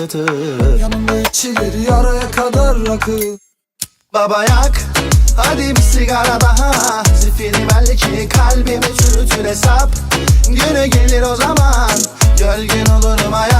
patlatır Yanımda içilir yaraya kadar rakı. Baba yak Hadi bir sigara daha. Zifiri belki kalbimi çürütür hesap. Günü gelir o zaman Gölgün olurum hayaline yürürüm